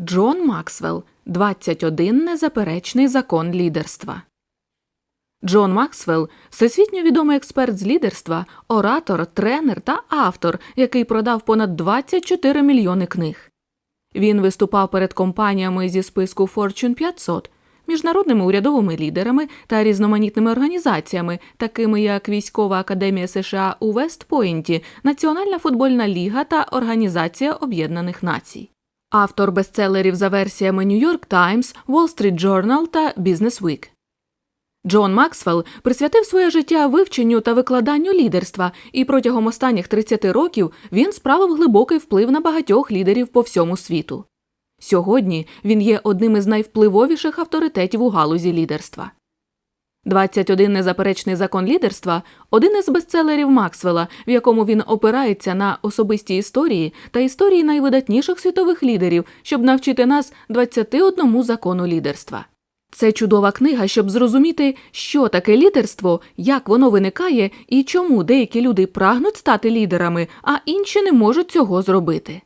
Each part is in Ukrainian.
Джон Максвелл 21 незаперечний закон лідерства. Джон Максвелл всесвітньо відомий експерт з лідерства, оратор, тренер та автор, який продав понад 24 мільйони книг. Він виступав перед компаніями зі списку Fortune 500, міжнародними урядовими лідерами та різноманітними організаціями, такими як Військова академія США у Вестпойнті, Національна футбольна ліга та Організація Об'єднаних Націй. Автор бестселерів за версіями New York Times, Wall Street Journal та Business Week. Джон Максвелл присвятив своє життя вивченню та викладанню лідерства, і протягом останніх 30 років він справив глибокий вплив на багатьох лідерів по всьому світу. Сьогодні він є одним із найвпливовіших авторитетів у галузі лідерства. 21 незаперечний закон лідерства один із бестселерів Максвелла, в якому він опирається на особисті історії та історії найвидатніших світових лідерів, щоб навчити нас 21 закону лідерства. Це чудова книга, щоб зрозуміти, що таке лідерство, як воно виникає і чому деякі люди прагнуть стати лідерами, а інші не можуть цього зробити.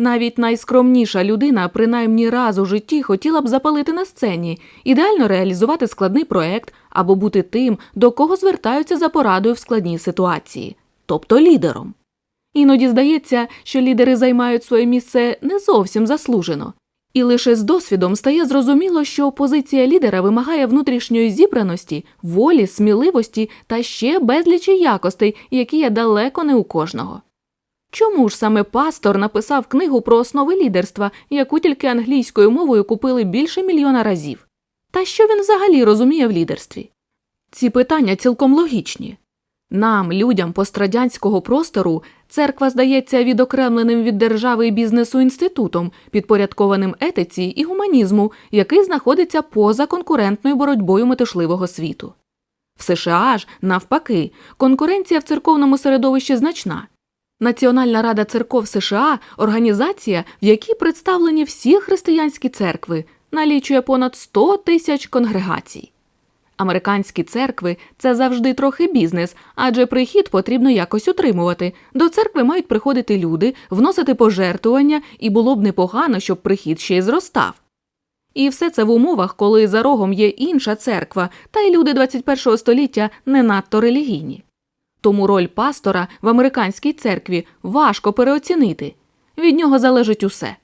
Навіть найскромніша людина принаймні раз у житті хотіла б запалити на сцені, ідеально реалізувати складний проект або бути тим, до кого звертаються за порадою в складній ситуації, тобто лідером. Іноді здається, що лідери займають своє місце не зовсім заслужено. І лише з досвідом стає зрозуміло, що позиція лідера вимагає внутрішньої зібраності, волі, сміливості та ще безлічі якостей, які є далеко не у кожного. Чому ж саме пастор написав книгу про основи лідерства, яку тільки англійською мовою купили більше мільйона разів? Та що він взагалі розуміє в лідерстві? Ці питання цілком логічні. Нам, людям пострадянського простору, церква здається відокремленим від держави і бізнесу інститутом, підпорядкованим етиці і гуманізму, який знаходиться поза конкурентною боротьбою метушливого світу. В США ж, навпаки, конкуренція в церковному середовищі значна. Національна рада церков США організація, в якій представлені всі християнські церкви, налічує понад 100 тисяч конгрегацій. Американські церкви це завжди трохи бізнес, адже прихід потрібно якось утримувати. До церкви мають приходити люди, вносити пожертвування, і було б непогано, щоб прихід ще й зростав. І все це в умовах, коли за рогом є інша церква, та й люди 21 століття не надто релігійні. Тому роль пастора в американській церкві важко переоцінити. Від нього залежить усе.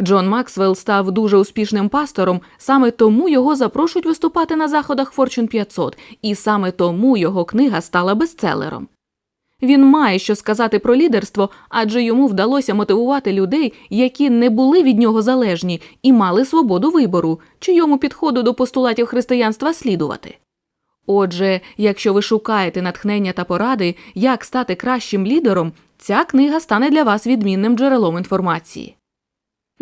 Джон Максвелл став дуже успішним пастором, саме тому його запрошують виступати на заходах Fortune 500, і саме тому його книга стала бестселером. Він має що сказати про лідерство, адже йому вдалося мотивувати людей, які не були від нього залежні і мали свободу вибору, чийому підходу до постулатів християнства слідувати. Отже, якщо ви шукаєте натхнення та поради, як стати кращим лідером, ця книга стане для вас відмінним джерелом інформації.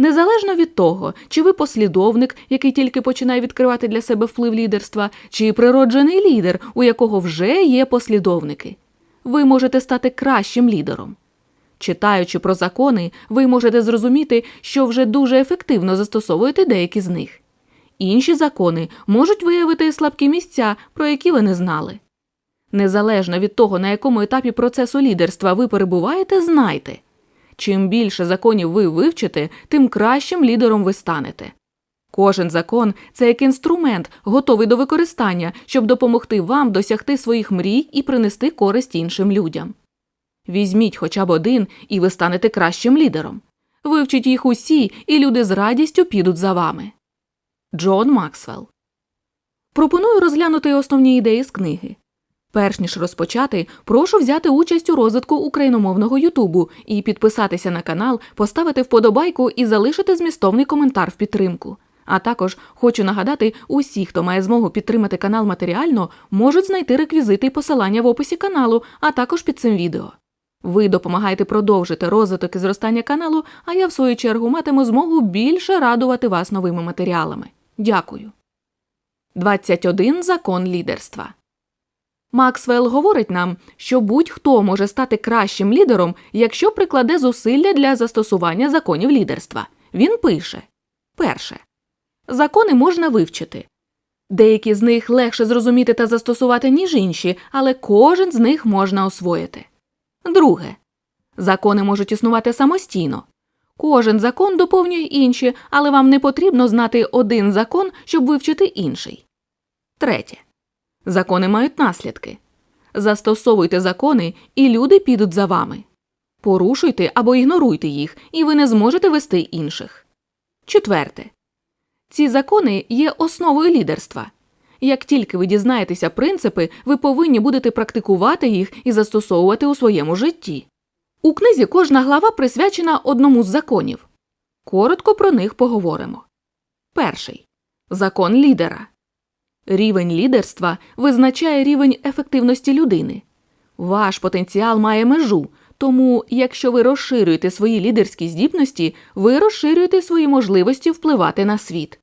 Незалежно від того, чи ви послідовник, який тільки починає відкривати для себе вплив лідерства, чи природжений лідер, у якого вже є послідовники, ви можете стати кращим лідером. Читаючи про закони, ви можете зрозуміти, що вже дуже ефективно застосовуєте деякі з них. Інші закони можуть виявити слабкі місця, про які ви не знали. Незалежно від того, на якому етапі процесу лідерства ви перебуваєте, знайте чим більше законів ви вивчите, тим кращим лідером ви станете. Кожен закон це як інструмент, готовий до використання, щоб допомогти вам досягти своїх мрій і принести користь іншим людям. Візьміть хоча б один, і ви станете кращим лідером. Вивчіть їх усі, і люди з радістю підуть за вами. Джон Максвелл. Пропоную розглянути основні ідеї з книги. Перш ніж розпочати, прошу взяти участь у розвитку україномовного Ютубу і підписатися на канал, поставити вподобайку і залишити змістовний коментар в підтримку. А також хочу нагадати, усі, хто має змогу підтримати канал матеріально, можуть знайти реквізити і посилання в описі каналу, а також під цим відео. Ви допомагаєте продовжити розвиток і зростання каналу, а я в свою чергу матиму змогу більше радувати вас новими матеріалами. Дякую. 21 закон лідерства. Максвелл говорить нам, що будь-хто може стати кращим лідером, якщо прикладе зусилля для застосування законів лідерства. Він пише перше. Закони можна вивчити. Деякі з них легше зрозуміти та застосувати, ніж інші, але кожен з них можна освоїти. Друге. Закони можуть існувати самостійно. Кожен закон доповнює інші, але вам не потрібно знати один закон, щоб вивчити інший. Третє. Закони мають наслідки. Застосовуйте закони, і люди підуть за вами. Порушуйте або ігноруйте їх, і ви не зможете вести інших. Четверте. Ці закони є основою лідерства. Як тільки ви дізнаєтеся принципи, ви повинні будете практикувати їх і застосовувати у своєму житті. У книзі кожна глава присвячена одному з законів. Коротко про них поговоримо. Перший закон лідера. Рівень лідерства визначає рівень ефективності людини. Ваш потенціал має межу, тому, якщо ви розширюєте свої лідерські здібності, ви розширюєте свої можливості впливати на світ.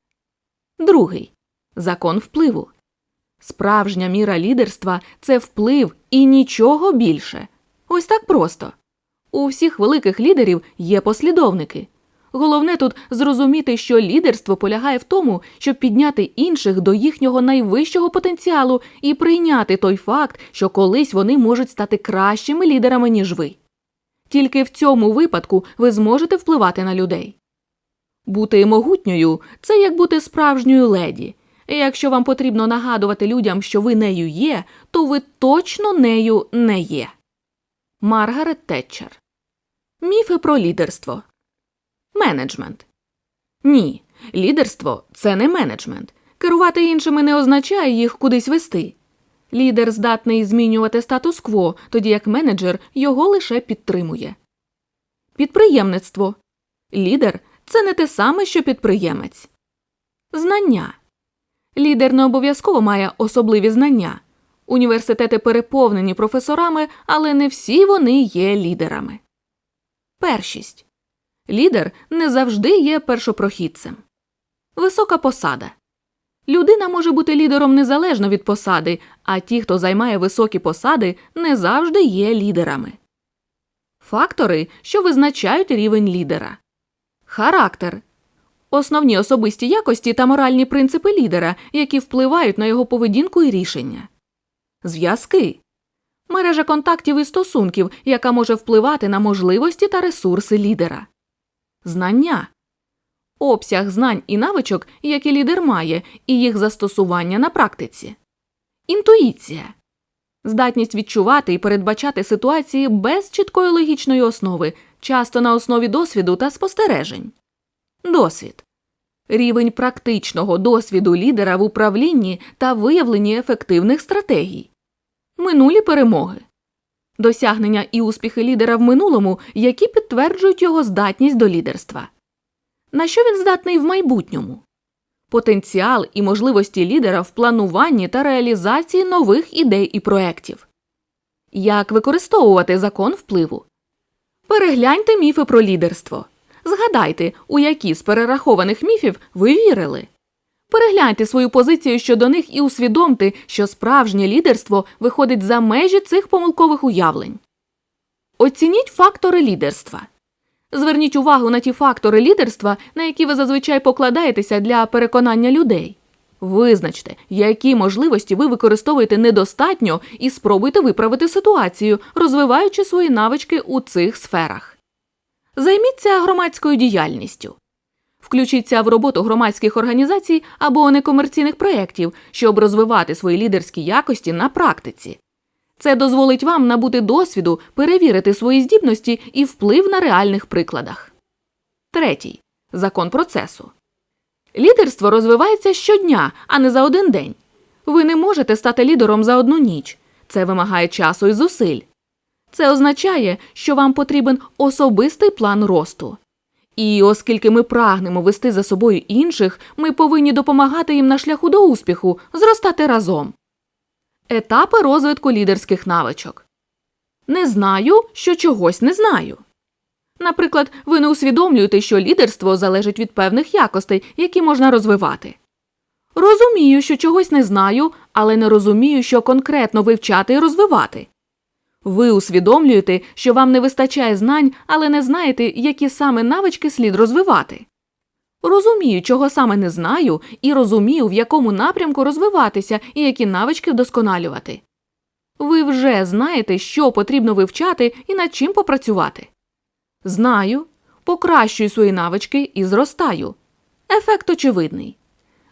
Другий закон впливу. Справжня міра лідерства це вплив і нічого більше. Ось так просто. У всіх великих лідерів є послідовники. Головне тут зрозуміти, що лідерство полягає в тому, щоб підняти інших до їхнього найвищого потенціалу і прийняти той факт, що колись вони можуть стати кращими лідерами, ніж ви. Тільки в цьому випадку ви зможете впливати на людей. Бути могутньою це як бути справжньою леді. І Якщо вам потрібно нагадувати людям, що ви нею є, то ви точно нею не є. Маргарет Тетчер Міфи про лідерство. Менеджмент. Ні, лідерство це не менеджмент. Керувати іншими не означає їх кудись вести. Лідер здатний змінювати статус-кво, тоді як менеджер його лише підтримує. Підприємництво. Лідер це не те саме, що підприємець. Знання. Лідер не обов'язково має особливі знання. Університети переповнені професорами, але не всі вони є лідерами. Першість. Лідер не завжди є першопрохідцем. Висока посада. Людина може бути лідером незалежно від посади, а ті, хто займає високі посади, не завжди є лідерами. Фактори, що визначають рівень лідера. Характер. Основні особисті якості та моральні принципи лідера, які впливають на його поведінку і рішення. Зв'язки. Мережа контактів і стосунків, яка може впливати на можливості та ресурси лідера. Знання. Обсяг знань і навичок, які лідер має, і їх застосування на практиці. Інтуїція. Здатність відчувати і передбачати ситуації без чіткої логічної основи, часто на основі досвіду та спостережень. Досвід. Рівень практичного досвіду лідера в управлінні та виявленні ефективних стратегій. Минулі перемоги. Досягнення і успіхи лідера в минулому, які підтверджують його здатність до лідерства. На що він здатний в майбутньому? Потенціал і можливості лідера в плануванні та реалізації нових ідей і проєктів. Як використовувати закон впливу? Перегляньте міфи про лідерство. Згадайте, у які з перерахованих міфів ви вірили. Перегляньте свою позицію щодо них і усвідомте, що справжнє лідерство виходить за межі цих помилкових уявлень. Оцініть фактори лідерства. Зверніть увагу на ті фактори лідерства, на які ви зазвичай покладаєтеся для переконання людей. Визначте, які можливості ви використовуєте недостатньо, і спробуйте виправити ситуацію, розвиваючи свої навички у цих сферах. Займіться громадською діяльністю. Включіться в роботу громадських організацій або некомерційних проєктів, щоб розвивати свої лідерські якості на практиці. Це дозволить вам набути досвіду, перевірити свої здібності і вплив на реальних прикладах. Третій закон процесу. Лідерство розвивається щодня, а не за один день. Ви не можете стати лідером за одну ніч. Це вимагає часу і зусиль. Це означає, що вам потрібен особистий план росту. І оскільки ми прагнемо вести за собою інших, ми повинні допомагати їм на шляху до успіху, зростати разом. Етапи розвитку лідерських навичок. Не знаю, що чогось не знаю. Наприклад, ви не усвідомлюєте, що лідерство залежить від певних якостей, які можна розвивати. Розумію, що чогось не знаю, але не розумію, що конкретно вивчати і розвивати. Ви усвідомлюєте, що вам не вистачає знань, але не знаєте, які саме навички слід розвивати. Розумію, чого саме не знаю, і розумію, в якому напрямку розвиватися і які навички вдосконалювати. Ви вже знаєте, що потрібно вивчати і над чим попрацювати. Знаю, покращую свої навички і зростаю. Ефект очевидний.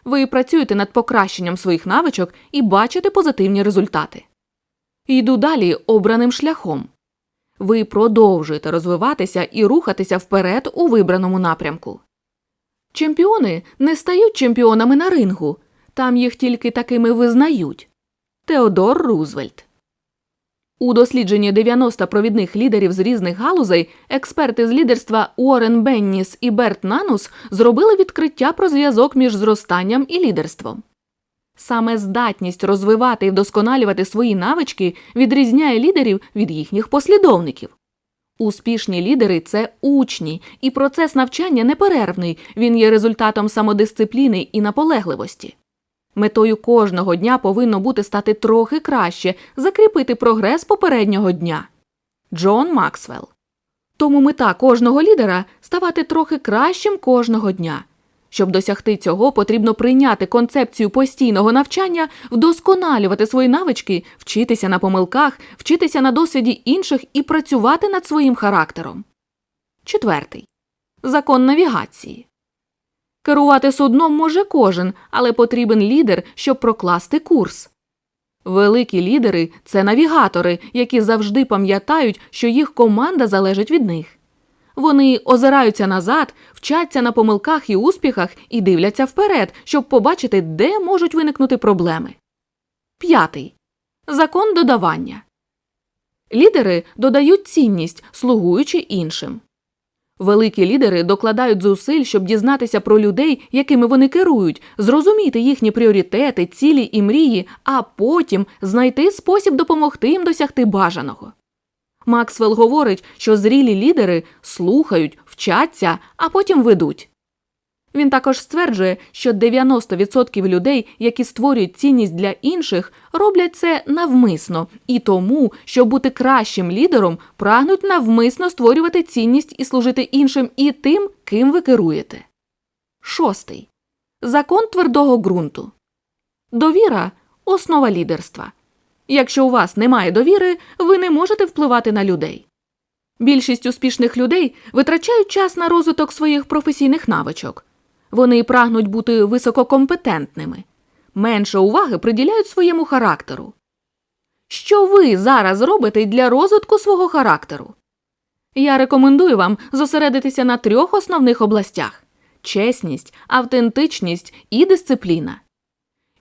Ви працюєте над покращенням своїх навичок і бачите позитивні результати. Йду далі обраним шляхом. Ви продовжуєте розвиватися і рухатися вперед у вибраному напрямку. Чемпіони не стають чемпіонами на рингу, там їх тільки такими визнають. Теодор Рузвельт. У дослідженні 90 провідних лідерів з різних галузей експерти з лідерства Уоррен Бенніс і Берт Нанус зробили відкриття про зв'язок між зростанням і лідерством. Саме здатність розвивати і вдосконалювати свої навички відрізняє лідерів від їхніх послідовників. Успішні лідери це учні, і процес навчання неперервний, він є результатом самодисципліни і наполегливості. Метою кожного дня повинно бути стати трохи краще, закріпити прогрес попереднього дня. Джон Максвелл. Тому мета кожного лідера ставати трохи кращим кожного дня. Щоб досягти цього, потрібно прийняти концепцію постійного навчання, вдосконалювати свої навички, вчитися на помилках, вчитися на досвіді інших і працювати над своїм характером. Четвертий. Закон навігації. Керувати судном може кожен, але потрібен лідер, щоб прокласти курс. Великі лідери це навігатори, які завжди пам'ятають, що їх команда залежить від них. Вони озираються назад, вчаться на помилках і успіхах і дивляться вперед, щоб побачити, де можуть виникнути проблеми. П'ятий. Закон додавання. Лідери додають цінність, слугуючи іншим. Великі лідери докладають зусиль, щоб дізнатися про людей, якими вони керують, зрозуміти їхні пріоритети, цілі і мрії, а потім знайти спосіб допомогти їм досягти бажаного. Максвелл говорить, що зрілі лідери слухають, вчаться, а потім ведуть. Він також стверджує, що 90% людей, які створюють цінність для інших, роблять це навмисно і тому, щоб бути кращим лідером, прагнуть навмисно створювати цінність і служити іншим і тим, ким ви керуєте. Шостий. Закон твердого ґрунту. Довіра основа лідерства. Якщо у вас немає довіри, ви не можете впливати на людей. Більшість успішних людей витрачають час на розвиток своїх професійних навичок. Вони прагнуть бути висококомпетентними, менше уваги приділяють своєму характеру. Що ви зараз робите для розвитку свого характеру? Я рекомендую вам зосередитися на трьох основних областях чесність, автентичність і дисципліна.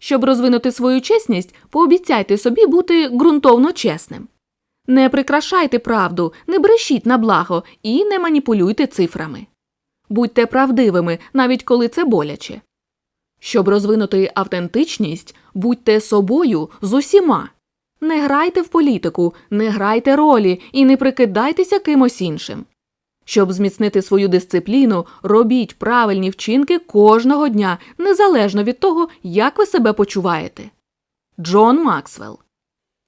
Щоб розвинути свою чесність, пообіцяйте собі бути ґрунтовно чесним. Не прикрашайте правду, не брешіть на благо і не маніпулюйте цифрами. Будьте правдивими, навіть коли це боляче. Щоб розвинути автентичність, будьте собою з усіма. Не грайте в політику, не грайте ролі і не прикидайтеся кимось іншим. Щоб зміцнити свою дисципліну, робіть правильні вчинки кожного дня, незалежно від того, як ви себе почуваєте. Джон Максвелл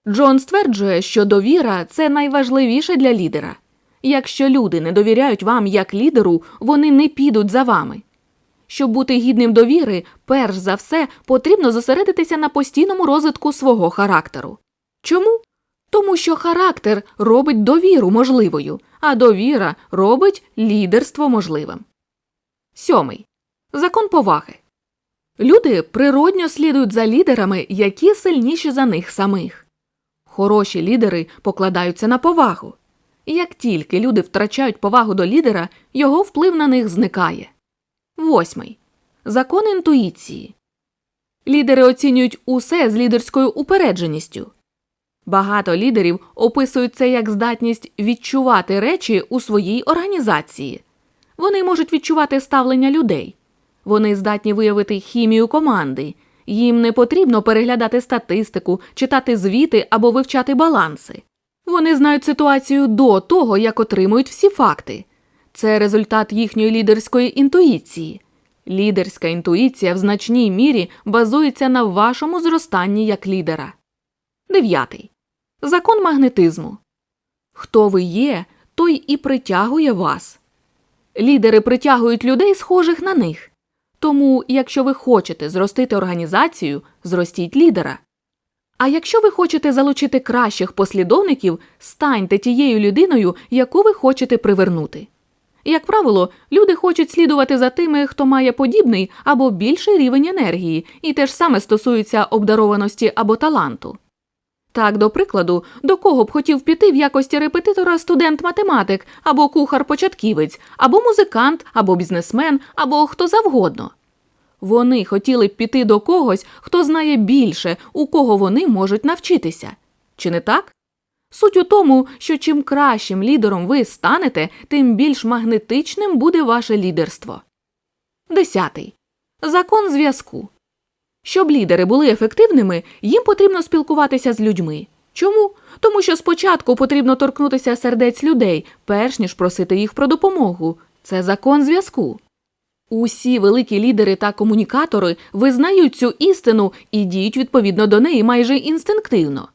Джон стверджує, що довіра це найважливіше для лідера. Якщо люди не довіряють вам як лідеру, вони не підуть за вами. Щоб бути гідним довіри, перш за все потрібно зосередитися на постійному розвитку свого характеру. Чому? Тому що характер робить довіру можливою, а довіра робить лідерство можливим. Сьомий. Закон поваги. Люди природньо слідують за лідерами, які сильніші за них самих. Хороші лідери покладаються на повагу. Як тільки люди втрачають повагу до лідера, його вплив на них зникає. Восьмий. Закон інтуїції. Лідери оцінюють усе з лідерською упередженістю. Багато лідерів описують це як здатність відчувати речі у своїй організації. Вони можуть відчувати ставлення людей. Вони здатні виявити хімію команди. Їм не потрібно переглядати статистику, читати звіти або вивчати баланси. Вони знають ситуацію до того, як отримують всі факти. Це результат їхньої лідерської інтуїції. Лідерська інтуїція в значній мірі базується на вашому зростанні як лідера. Дев'ятий. Закон магнетизму. Хто ви є, той і притягує вас. Лідери притягують людей, схожих на них. Тому, якщо ви хочете зростити організацію, зростіть лідера. А якщо ви хочете залучити кращих послідовників, станьте тією людиною, яку ви хочете привернути. Як правило, люди хочуть слідувати за тими, хто має подібний або більший рівень енергії, і те ж саме стосується обдарованості або таланту. Так, до прикладу, до кого б хотів піти в якості репетитора студент-математик, або кухар-початківець, або музикант, або бізнесмен, або хто завгодно. Вони хотіли б піти до когось, хто знає більше, у кого вони можуть навчитися. Чи не так? Суть у тому, що чим кращим лідером ви станете, тим більш магнетичним буде ваше лідерство. Десятий. Закон зв'язку. Щоб лідери були ефективними, їм потрібно спілкуватися з людьми. Чому? Тому що спочатку потрібно торкнутися сердець людей, перш ніж просити їх про допомогу. Це закон зв'язку. Усі великі лідери та комунікатори визнають цю істину і діють відповідно до неї майже інстинктивно.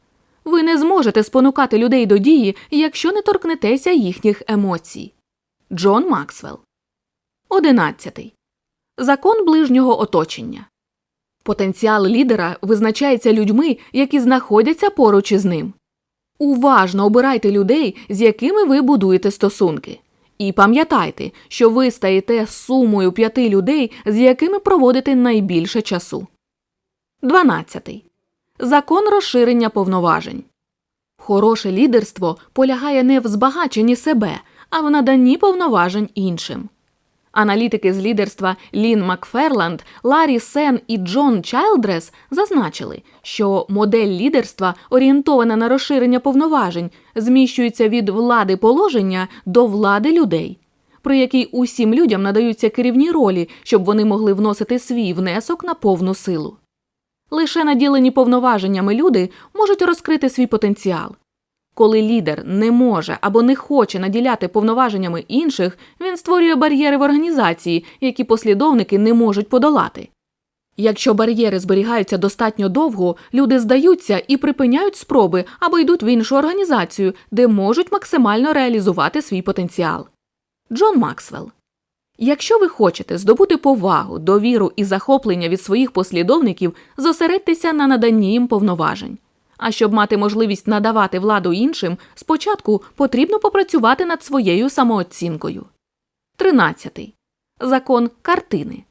Ви не зможете спонукати людей до дії, якщо не торкнетеся їхніх емоцій. Джон Максвелл. 11. Закон ближнього оточення. Потенціал лідера визначається людьми, які знаходяться поруч із ним. Уважно обирайте людей, з якими ви будуєте стосунки. І пам'ятайте, що ви стаєте сумою п'яти людей, з якими проводите найбільше часу. 12. Закон розширення повноважень. Хороше лідерство полягає не в збагаченні себе, а в наданні повноважень іншим. Аналітики з лідерства Лін Макферланд, Ларі Сен і Джон Чайлдрес зазначили, що модель лідерства, орієнтована на розширення повноважень, зміщується від влади положення до влади людей, при якій усім людям надаються керівні ролі, щоб вони могли вносити свій внесок на повну силу. Лише наділені повноваженнями люди можуть розкрити свій потенціал. Коли лідер не може або не хоче наділяти повноваженнями інших, він створює бар'єри в організації, які послідовники не можуть подолати. Якщо бар'єри зберігаються достатньо довго, люди здаються і припиняють спроби або йдуть в іншу організацію, де можуть максимально реалізувати свій потенціал. Джон Максвелл Якщо ви хочете здобути повагу, довіру і захоплення від своїх послідовників, зосередьтеся на наданні їм повноважень. А щоб мати можливість надавати владу іншим, спочатку потрібно попрацювати над своєю самооцінкою. 13. Закон картини.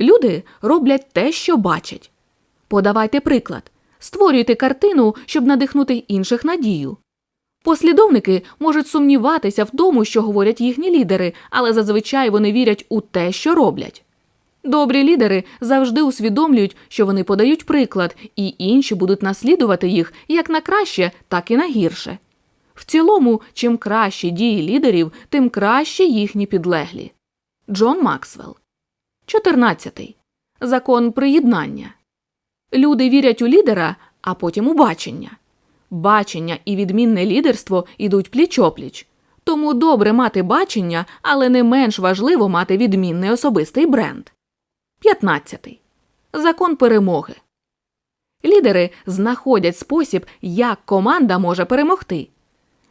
Люди роблять те, що бачать. Подавайте приклад. Створюйте картину, щоб надихнути інших надію. Послідовники можуть сумніватися в тому, що говорять їхні лідери, але зазвичай вони вірять у те, що роблять. Добрі лідери завжди усвідомлюють, що вони подають приклад, і інші будуть наслідувати їх як на краще, так і на гірше. В цілому, чим кращі дії лідерів, тим краще їхні підлеглі. Джон Максвелл. 14. Закон приєднання. Люди вірять у лідера, а потім у бачення. Бачення і відмінне лідерство йдуть пліч-опліч. Тому добре мати бачення, але не менш важливо мати відмінний особистий бренд. 15. Закон перемоги. Лідери знаходять спосіб, як команда може перемогти.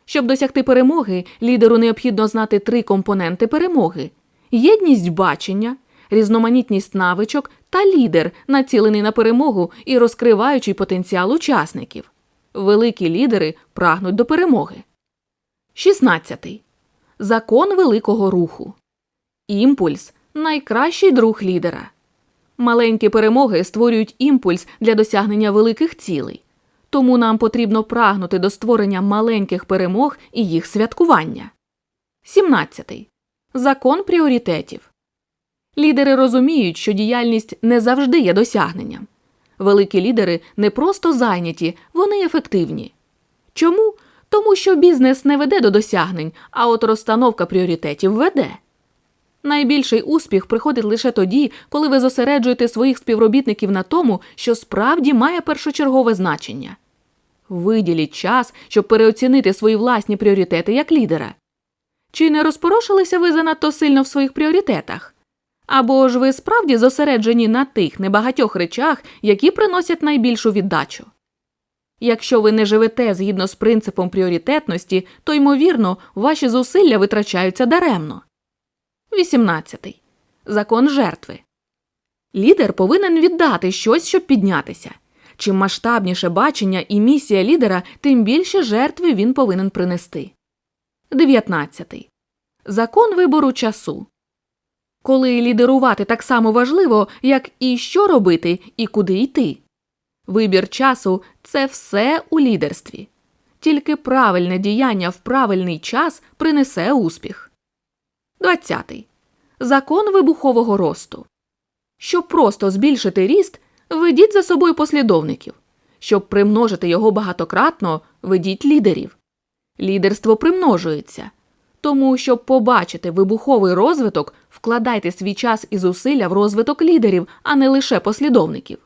Щоб досягти перемоги, лідеру необхідно знати три компоненти перемоги: єдність бачення, різноманітність навичок та лідер, націлений на перемогу і розкриваючий потенціал учасників. Великі лідери прагнуть до перемоги. 16. Закон великого руху. Імпульс найкращий друг лідера. Маленькі перемоги створюють імпульс для досягнення великих цілей. Тому нам потрібно прагнути до створення маленьких перемог і їх святкування. 17. Закон пріоритетів. Лідери розуміють, що діяльність не завжди є досягненням. Великі лідери не просто зайняті, вони ефективні. Чому? Тому що бізнес не веде до досягнень, а от розстановка пріоритетів веде. Найбільший успіх приходить лише тоді, коли ви зосереджуєте своїх співробітників на тому, що справді має першочергове значення. Виділіть час, щоб переоцінити свої власні пріоритети як лідера. Чи не розпорошилися ви занадто сильно в своїх пріоритетах? Або ж ви справді зосереджені на тих небагатьох речах, які приносять найбільшу віддачу? Якщо ви не живете згідно з принципом пріоритетності, то, ймовірно, ваші зусилля витрачаються даремно. 18. Закон жертви. Лідер повинен віддати щось, щоб піднятися. Чим масштабніше бачення і місія лідера, тим більше жертви він повинен принести. 19. Закон вибору часу. Коли лідерувати так само важливо, як і що робити, і куди йти. Вибір часу це все у лідерстві. Тільки правильне діяння в правильний час принесе успіх. 20. Закон вибухового росту. Щоб просто збільшити ріст, ведіть за собою послідовників. Щоб примножити його багатократно, ведіть лідерів. Лідерство примножується. Тому, щоб побачити вибуховий розвиток, вкладайте свій час і зусилля в розвиток лідерів, а не лише послідовників.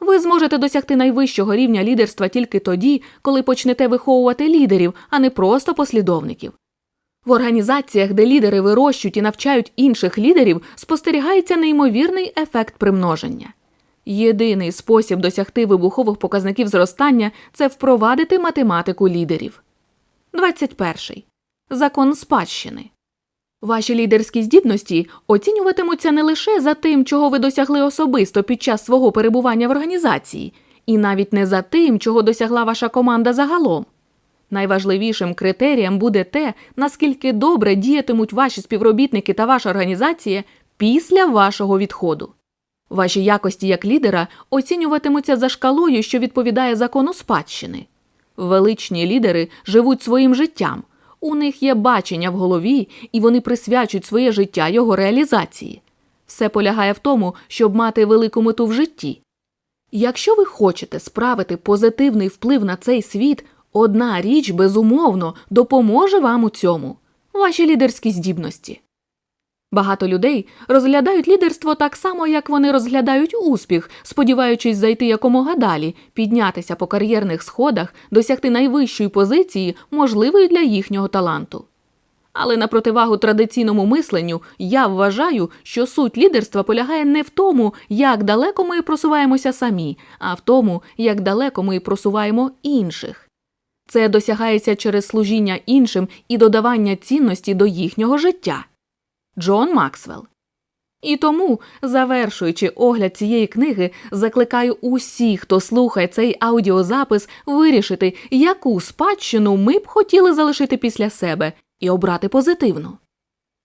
Ви зможете досягти найвищого рівня лідерства тільки тоді, коли почнете виховувати лідерів, а не просто послідовників. В організаціях, де лідери вирощують і навчають інших лідерів, спостерігається неймовірний ефект примноження. Єдиний спосіб досягти вибухових показників зростання це впровадити математику лідерів. 21. Закон спадщини. Ваші лідерські здібності оцінюватимуться не лише за тим, чого ви досягли особисто під час свого перебування в організації, і навіть не за тим, чого досягла ваша команда загалом. Найважливішим критерієм буде те, наскільки добре діятимуть ваші співробітники та ваша організація після вашого відходу. Ваші якості як лідера оцінюватимуться за шкалою, що відповідає закону спадщини. Величні лідери живуть своїм життям. У них є бачення в голові, і вони присвячують своє життя його реалізації. Все полягає в тому, щоб мати велику мету в житті. Якщо ви хочете справити позитивний вплив на цей світ, одна річ безумовно допоможе вам у цьому ваші лідерські здібності. Багато людей розглядають лідерство так само, як вони розглядають успіх, сподіваючись зайти якомога далі, піднятися по кар'єрних сходах, досягти найвищої позиції, можливої для їхнього таланту. Але на противагу традиційному мисленню я вважаю, що суть лідерства полягає не в тому, як далеко ми просуваємося самі, а в тому, як далеко ми просуваємо інших. Це досягається через служіння іншим і додавання цінності до їхнього життя. Джон Максвелл. І тому, завершуючи огляд цієї книги, закликаю усіх, хто слухає цей аудіозапис, вирішити, яку спадщину ми б хотіли залишити після себе, і обрати позитивну.